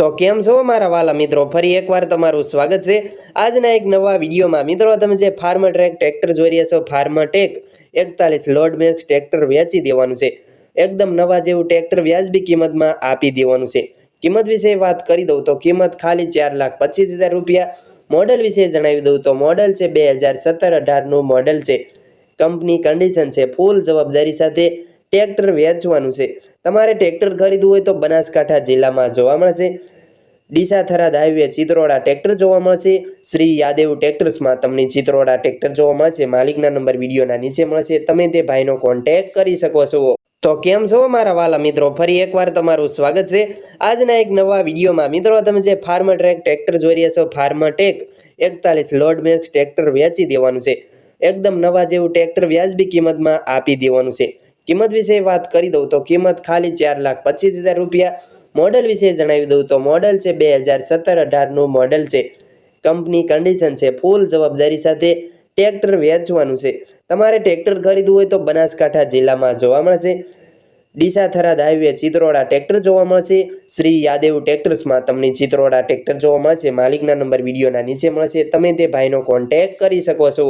તો કેમ છો મારા વાલા મિત્રો? ફરી એકવાર તમારું સ્વાગત છે. આજના એક નવા વિડીયોમાં મિત્રો તમે જે ફાર્મ ટ્રેક ટ્રેક્ટર જોઈ રહ્યા છો ફાર્મ ટેક એકતાલીસ લોડ મેક્સ ટ્રેક્ટર વેચી દેવાનું છે. એકદમ નવા જેવું ટ્રેક્ટર વ્યાજબી કિંમતમાં આપી દેવાનું છે. કિંમત વિશે વાત કરી દઉં તો કિંમત ખાલી ચાર લાખ પચીસ હજાર રૂપિયા. મોડલ વિશે જણાવી દઉં તો મોડલ છે બે હજાર સત્તર અઢારનું મોડલ છે. કંપની કન્ડિશન છે ફૂલ જવાબદારી સાથે ટ્રેક્ટર વેચવાનું છે. તમારે ટ્રેક્ટર ખરીદવું હોય તો બનાસકાંઠા જિલ્લામાં જોવા મળશે. ડીસા થરાદ હાઈવે ચિત્રોડા ટ્રેક્ટર જોવા મળશે. શ્રી યાદેવ ટ્રેક્ટર્સમાં તમને ચિત્રોડા ટ્રેક્ટર જોવા મળશે. માલિકના નંબર વિડીયોના નીચે મળશે. તમે તે ભાઈનો કોન્ટેક કરી શકો છો. તો કેમ છો મારા વાલા મિત્રો? ફરી એકવાર તમારું સ્વાગત છે. આજના એક નવા વિડીયોમાં મિત્રો તમે જે ફાર્મ ટ્રેક ટ્રેક્ટર જોઈ રહ્યા છો ફાર્મ ટેક એકતાલીસ લોડ મેક્સ ટ્રેક્ટર વેચી દેવાનું છે. એકદમ નવા જેવું ટ્રેક્ટર વ્યાજબી કિંમતમાં આપી દેવાનું છે. કિંમત વિશે વાત કરી દઉં તો કિંમત ખાલી ચાર લાખ પચીસ હજાર રૂપિયા. મોડલ વિશે જણાવી દઉં તો મોડલ છે બે હજાર સત્તર અઢારનું મોડલ છે. કંપની કન્ડિશન છે ફૂલ જવાબદારી સાથે ટ્રેક્ટર વેચવાનું છે. તમારે ટ્રેક્ટર ખરીદવું હોય તો બનાસકાંઠા જિલ્લામાં જોવા મળશે. ડીસા થરાદ હાઈવે ચિત્રોડા ટ્રેક્ટર જોવા મળશે. શ્રી યાદેવ ટ્રેક્ટર્સમાં તમને ચિત્રોડા ટ્રેક્ટર જોવા મળશે. માલિકના નંબર વિડીયોના નીચે મળશે. તમે તે ભાઈનો કોન્ટેક્ટ કરી શકો છો.